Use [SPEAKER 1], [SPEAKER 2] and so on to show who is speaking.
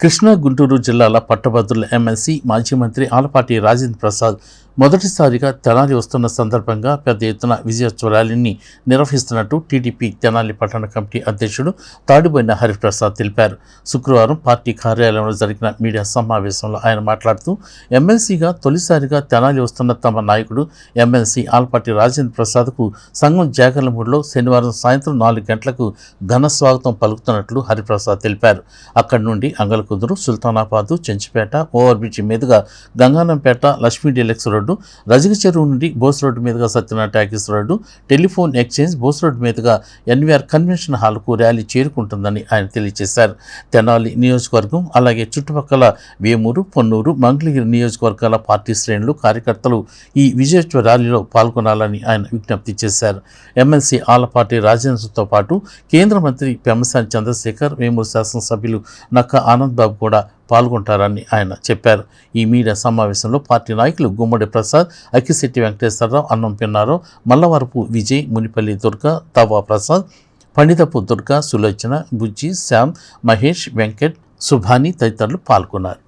[SPEAKER 1] కృష్ణా గుంటూరు జిల్లాల పట్టభద్రుల ఎమ్మెల్సీ మాజీ మంత్రి ఆలపాటి రాజేంద్ర ప్రసాద్ మొదటిసారిగా తెనాలి వస్తున్న సందర్భంగా పెద్ద ఎత్తున విజయోత్సవ ర్యాలీని నిర్వహిస్తున్నట్టు టీడీపీ తెనాలి పట్టణ కమిటీ అధ్యక్షుడు తాడిబోయిన హరిప్రసాద్ తెలిపారు. శుక్రవారం పార్టీ కార్యాలయంలో జరిగిన మీడియా సమావేశంలో ఆయన మాట్లాడుతూ ఎమ్మెల్సీగా తొలిసారిగా తెనాలి వస్తున్న తమ నాయకుడు ఎమ్మెల్సీ ఆలపాటి రాజేంద్ర ప్రసాద్కు సంఘం జాగర్లమూడిలో శనివారం సాయంత్రం నాలుగు గంటలకు ఘన స్వాగతం పలుకుతున్నట్లు హరిప్రసాద్ తెలిపారు. అక్కడి నుండి కుదురు సుల్తానాబాదు చెంచిపేట ఓవర్బ్రిడ్జి మీదుగా గంగానంపేట లక్ష్మీ డీలక్స్ రోడ్డు రజక చెరువు నుండి బోస్ రోడ్డు మీదుగా Satyanarayana talkies road telephone exchange Bose road మీదుగా ఎన్వీఆర్ కన్వెన్షన్ హాల్కు ర్యాలీ చేరుకుంటుందని ఆయన తెలియజేశారు. తెనాలి నియోజకవర్గం అలాగే చుట్టుపక్కల వేమూరు పొన్నూరు మంగళగిరి నియోజకవర్గాల పార్టీ శ్రేణులు కార్యకర్తలు ఈ విజయోత్సవ ర్యాలీలో పాల్గొనాలని ఆయన విజ్ఞప్తి చేశారు. ఎమ్మెల్సీ ఆలపాటి రాజేంద్రతో పాటు కేంద్ర మంత్రి పెమ్మసాని చంద్రశేఖర్ వేమూరు శాసనసభ్యులు నక్క ఆనంద్ బాబు కూడా పాల్గొంటారని ఆయన చెప్పారు. ఈ మీడియా సమావేశంలో పార్టీ నాయకులు గుమ్మడి ప్రసాద్ అక్కిశెట్టి వెంకటేశ్వరరావు అన్నం పిన్నారావు మల్లవరపు విజయ్ మునిపల్లి దుర్గా తవా ప్రసాద్ పండితపు దుర్గా సులోచన బుజ్జి శ్యామ్ మహేష్ వెంకట్ సుభాని తదితరులు పాల్గొన్నారు.